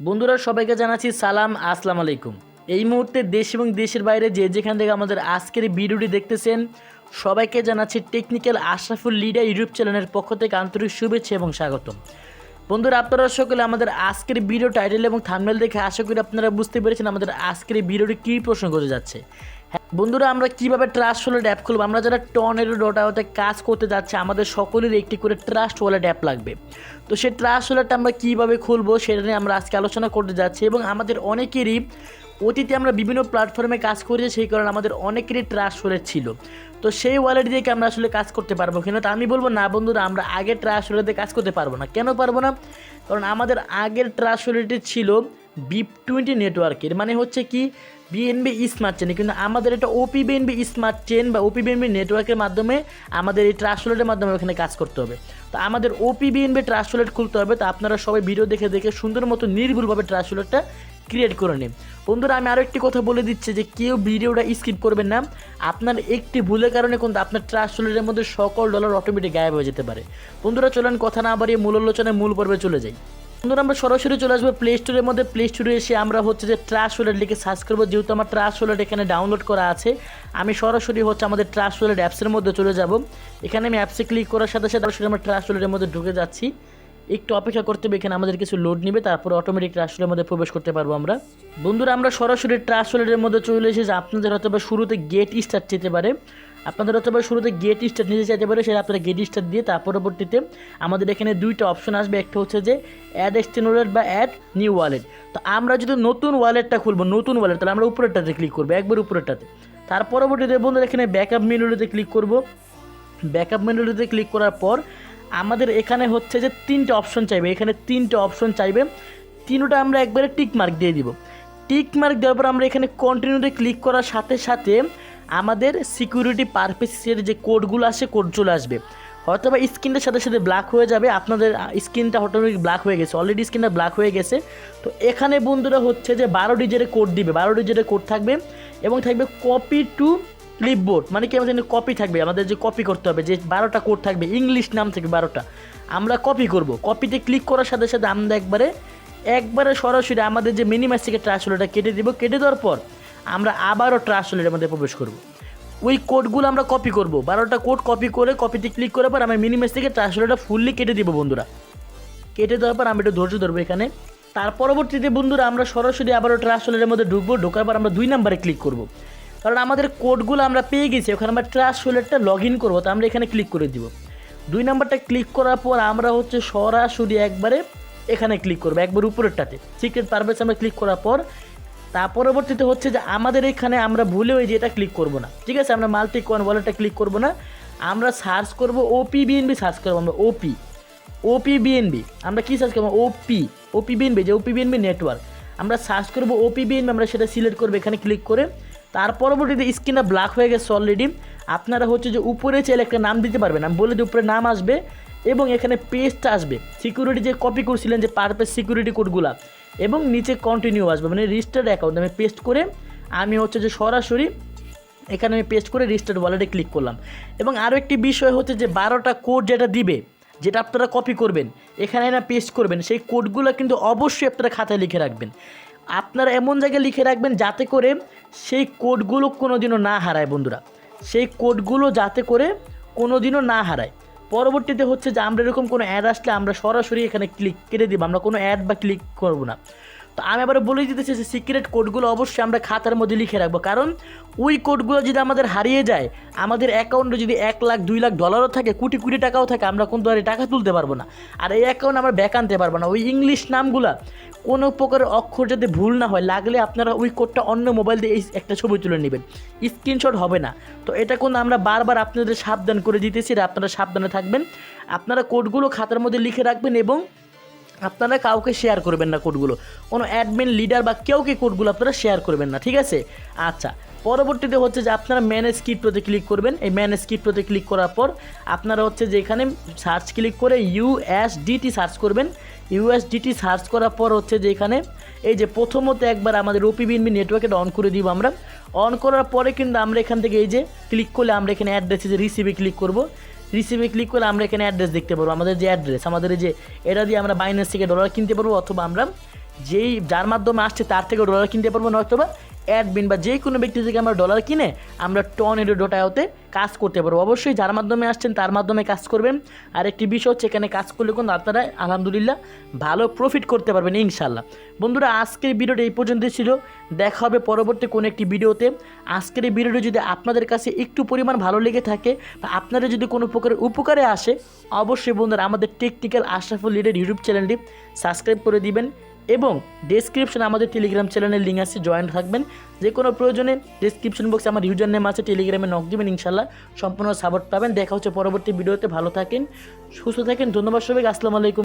বন্ধুরা, সবাইকে জানাচ্ছি সালাম, আসসালাম আলাইকুম। এই মুহূর্তে দেশ এবং দেশের বাইরে যে যেখান থেকে আমাদের আজকের ভিডিওটি দেখতেছেন, সবাইকে জানাচ্ছি টেকনিক্যাল আশরাফুল লিডা ইউটিউব চ্যানেলের পক্ষ থেকে আন্তরিক শুভেচ্ছা এবং স্বাগতম। বন্ধুরা, আপনারা সকলে আমাদের আজকের ভিডিও টাইটেল এবং থামনেল দেখে আশা করি আপনারা বুঝতে পেরেছেন আমাদের আজকের ভিডিওটি কী প্রশ্ন করে যাচ্ছে। বন্ধুরা, আমরা কীভাবে ট্রাস্ট ওয়ালেট অ্যাপ খুলবো? আমরা যারা টর্নেডো ডট আউতে কাজ করতে যাচ্ছে, আমাদের সকলের একটি করে ট্রাস্ট ওয়ালেট অ্যাপ লাগবে। তো সেই ট্রাস্ট ওয়ালেটটা আমরা কীভাবে খুলবো সেটা নিয়ে আমরা আজকে আলোচনা করতে যাচ্ছি এবং আমাদের অনেকেরই অতীতে আমরা বিভিন্ন প্ল্যাটফর্মে কাজ করেছি, সেই কারণে আমাদের অনেকেরই ট্রাস্ট ওয়ালেট ছিল। তো সেই ওয়ালেট দিয়ে কি আমরা আসলে কাজ করতে পারব কিনা, তো আমি বলব না বন্ধুরা, আমরা আগের ট্রাস্ট ওয়ালেট কাজ করতে পারব না। কেন পারব না? কারণ আমাদের আগের ট্রাস্ট ওয়ালেটটি ছিল বিপ টোয়েন্টি নেটওয়ার্কের মানে হচ্ছে কি বিএনবি স্মার্ট চেন কিন্তু আমাদের এটা ওপি বিএনবি স্মার্ট চেন বা ওপি বিএনবি নেটওয়ার্কের মাধ্যমে আমাদের এই ট্রান্সলেটের মাধ্যমে ওখানে কাজ করতে হবে। তো আমাদের ওপি বিএনবি ট্রান্সলেট খুলতে হবে। তো আপনারা সবাই ভিডিও দেখে দেখে সুন্দর মতো নির্ভুলভাবে ট্রান্সলেটটা ক্রিয়েট করে নিন। বন্ধুরা, আমি আরও একটি কথা বলে দিচ্ছি যে কেউ ভিডিওটা স্কিপ করবেন না। আপনার একটি ভুলের কারণে কিন্তু আপনার ট্রান্সলেটের মধ্যে সকল ডলার অটোমেটিক গায়েব হয়ে যেতে পারে। বন্ধুরা, চলেন কথা না বাড়িয়ে মূল আলোচনায় মূল পর্বে চলে যাই। বন্ধুরা, আমরা সরাসরি চলে আসব প্লে স্টোরের মধ্যে। প্লে স্টোরে এসে আমরা হচ্ছে যে ট্রাশ ওয়ালেট লিখে সার্চ করব। যেহেতু আমার ট্রাশ ওয়ালেট এখানে ডাউনলোড করা আছে, আমি সরাসরি হচ্ছে আমাদের ট্রাশ ওয়ালেট অ্যাপসের মধ্যে চলে যাব। এখানে আমি অ্যাপসে ক্লিক করার সাথে সাথে সরাসরি আমরা ট্রাশ ওয়ালেটের মধ্যে ঢুকে যাচ্ছি। একটু অপেক্ষা করতে হবে, এখানে আমাদের কিছু লোড নিবে, তারপর অটোমেটিক ট্রাশ ওয়ালেটের মধ্যে প্রবেশ করতে পারব আমরা। বন্ধুরা, আমরা সরাসরি ট্রাশ ওয়ালেটের মধ্যে চলে এসেছি। আপনাদের হয়তো বা শুরুতে গেট স্টার্ট যেতে পারে। আপনাদের বা শুরুতে গেট স্টার্ট নিতে চাইতে পারে, সেটা আপনারা গেট স্টার্ট দিয়ে তার পরবর্তীতে আমাদের এখানে দুইটা অপশন আসবে, একটা হচ্ছে যে অ্যাড এক্সটেন ওয়ালেট বা অ্যাড নিউ ওয়ালেট তো আমরা যদি নতুন ওয়ালেটটা খুলবো, নতুন ওয়ালেট তাহলে আমরা উপরেরটাতে ক্লিক করব, একবার উপরেরটাতে। তার পরবর্তীতে বন্ধুরা এখানে ব্যাকআপ মেনুতে ক্লিক করব। ব্যাকআপ মেনুতে ক্লিক করার পর আমাদের এখানে হচ্ছে যে তিনটে অপশন চাইবে, এখানে তিনটে অপশন চাইবে। তিনটা আমরা একবারে টিক মার্ক দিয়ে দিব। টিক মার্ক দেওয়ার পর আমরা এখানে কন্টিনিউতে ক্লিক করার সাথে সাথে আমাদের সিকিউরিটি পারপেসের যে কোডগুলো আসে কোড চলে আসবে। হয়তো বা স্ক্রিনটার সাথে সাথে ব্ল্যাক হয়ে যাবে, আপনাদের স্ক্রিনটা অটোমেটিক ব্ল্যাক হয়ে গেছে অলরেডি স্ক্রিনটা ব্ল্যাক হয়ে গেছে। তো এখানে বন্ধুরা হচ্ছে যে বারো ডিজিটের কোড দিবে, বারো ডিজিটের কোড থাকবে এবং থাকবে কপি টু ক্লিপবোর্ড মানে কি আমাদের কপি থাকবে, আমাদের যে কপি করতে হবে, যে বারোটা কোড থাকবে ইংলিশ নাম থাকবে বারোটা। আমরা কপি করব কপিতে ক্লিক করার সাথে সাথে আমরা একবারে একবারে সরাসরি আমাদের যে মিনিমাস থেকে ট্রাস হলো এটা কেটে দিব, কেটে দেওয়ার পর আমরা আবারও ট্রান্সলেটের মধ্যে প্রবেশ করব। ওই কোডগুলো আমরা কপি করব। বারোটা কোড কপি করে কপিতে ক্লিক করার পর আমি মিনিমেস থেকে ট্রান্সলেটটা ফুললি কেটে দিব বন্ধুরা। কেটে দেওয়ার পর আমি একটু ধৈর্য ধরবো এখানে। তার পরবর্তীতে বন্ধুরা আমরা সরাসরি আবারও ট্রান্সলেটের মধ্যে ঢুকবো, ঢোকার পর আমরা দুই নাম্বারে ক্লিক করব। কারণ আমাদের কোডগুলো আমরা পেয়ে গেছি ওখানে আমরা ট্রান্সলেটটা লগ ইন করব, তো আমরা এখানে ক্লিক করে দিব। দুই নাম্বারটা ক্লিক করার পর আমরা হচ্ছে সরাসরি একবারে এখানে ক্লিক করব, একবার উপরেরটাতে। সিক্রেট পারপাস আমরা ক্লিক করার পর তার পরবর্তীতে হচ্ছে যে আমাদের এখানে আমরা ভুলে ওই যে এটা ক্লিক করব না। ঠিক আছে? আমরা মাল্টি কয়েন ওয়ালেটটা ক্লিক করব না। আমরা সার্চ করব ওপি বিএনবি সার্চ করব আমরা ওপি ওপি বিএনবি আমরা কী সার্চ করব? ওপি ওপি বিএনবি যে ওপি বিএনবি নেটওয়ার্ক আমরা সার্চ করব ওপি বিএনবি আমরা সেটা সিলেক্ট করব এখানে ক্লিক করে। তার পরবর্তীতে স্ক্রিনটা ব্ল্যাক হয়ে গেছে অলরেডি আপনারা হচ্ছে যে উপরে চাইলে একটা নাম দিতে পারবেন। আমি বলে যে উপরে নাম আসবে এবং এখানে পেজটা আসবে। সিকিউরিটি যে কপি করছিলেন যে পারপেস সিকিউরিটি কোডগুলা এবং নিচে কন্টিনিউ আসবে মানে রেজিস্টার্ড অ্যাকাউন্ট আমি পেস্ট করে, আমি হচ্ছে যে সরাসরি এখানে আমি পেস্ট করে রেজিস্টার্ড ওয়ালেটে ক্লিক করলাম। এবং আরও একটি বিষয় হচ্ছে যে বারোটা কোড যেটা দিবে, যেটা আপনারা কপি করবেন, এখানে না পেস্ট করবেন, সেই কোডগুলো কিন্তু অবশ্যই আপনারা খাতায় লিখে রাখবেন। আপনারা এমন জায়গায় লিখে রাখবেন যাতে করে সেই কোডগুলো কোনো দিনও না হারায় বন্ধুরা। সেই কোডগুলো যাতে করে কোনো দিনও না হারায়। পরবর্তীতে হচ্ছে যে আমরা এরকম কোনো অ্যাড আসলে আমরা সরাসরি এখানে ক্লিক কেটে দিব। আমরা কোনো অ্যাড বা ক্লিক করব না। তো আমি আবার বলে দিতেছি যে সিক্রেট কোডগুলো অবশ্যই আমরা খাতার মধ্যে লিখে রাখব। কারণ ওই কোডগুলো যদি আমাদের হারিয়ে যায়, আমাদের অ্যাকাউন্টে যদি এক লাখ, দুই লাখ ডলারও থাকে, কোটি কোটি টাকাও থাকে, আমরা কিন্তু আর টাকা তুলতে পারব না। আর এই অ্যাকাউন্ট আমরা ব্যাক আনতে পারব না। ওই ইংলিশ নামগুলা, কোনো প্রকারের অক্ষর যাতে ভুল না হয়, লাগলে আপনারা ওই কোডটা অন্য মোবাইল দিয়ে এই একটা ছবি তুলে নেবেন। স্ক্রিনশট হবে না। তো এটা কোনো আমরা বারবার আপনাদের সাবধান করে দিতেছি আপনারা সাবধানে থাকবেন। আপনারা কোডগুলো খাতার মধ্যে লিখে রাখবেন এবং আপনারা কাউকে শেয়ার করবেন না কোডগুলো কোনো অ্যাডমিন লিডার বা কেউকে কোডগুলো আপনারা শেয়ার করবেন না, ঠিক আছে? আচ্ছা পরবর্তীতে হচ্ছে যে আপনারা ম্যানেজ কিপ্টোতে ক্লিক করবেন। এই ম্যানেজ কিপ্টোতে ক্লিক করার পর আপনারা হচ্ছে যে এখানে সার্চ ক্লিক করে ইউএসডিটি সার্চ করবেন। ইউএসডিটি সার্চ করার পর হচ্ছে যে এখানে এই যে প্রথমত একবার আমাদের ওপিবিএনবি নেটওয়ার্কটা অন করে দিব আমরা। অন করার পরে কিন্তু আমরা এখান থেকে এই যে ক্লিক করলে আমরা এখানে অ্যাড্রেসে যে রিসিভে ক্লিক করব। রিসিভে ক্লিক করে আমরা এখানে অ্যাড্রেস দেখতে পারব। আমাদের যে অ্যাড্রেস আমাদের যে এটা দিয়ে আমরা বাইন্যান্স থেকে ডলার কিনতে পারব অথবা আমরা যেই যার মাধ্যমে আসছে তার থেকে ডলার কিনতে পারব নয়তোবা অ্যাডমিন বা যে কোনো ব্যক্তি থেকে আমরা ডলার কিনে, আমরা টন এডো ডোটাওতে কাজ করতে পারব। অবশ্যই যার মাধ্যমে আসছেন, তার মাধ্যমে কাজ করবেন। আর একটি বিষয় হচ্ছে এখানে কাজ করলে কিন্তু আপনারা আলহামদুলিল্লাহ ভালো প্রফিট করতে পারবেন, ইনশাল্লাহ। বন্ধুরা, আজকের ভিডিওটা এই পর্যন্ত ছিল। দেখা হবে পরবর্তী কোনো একটি ভিডিওতে। আজকের এই ভিডিওটি যদি আপনাদের কাছে একটু পরিমাণ ভালো লেগে থাকে বা আপনারা যদি কোনো প্রকারের উপকারে আসে, অবশ্যই বন্ধুরা আমাদের টেকনিক্যাল আশরাফুল লিডের ইউটিউব চ্যানেলটি সাবস্ক্রাইব করে দিবেন। এবং ডেসক্রিপশন আমাদের টেলিগ্রাম চ্যানেলের লিঙ্ক আছে জয়েন থাকবেন। যে কোনো প্রয়োজনে ডেসক্রিপশন বক্সে আমার ইউজার নেম আছে টেলিগ্রামে নক দিবেন, ইনশাল্লাহ সম্পূর্ণ সাপোর্ট পাবেন। দেখা হচ্ছে পরবর্তী ভিডিওতে ভালো থাকেন, সুস্থ থাকেন, ধন্যবাদ সবাইকে, আসসালামু আলাইকুম।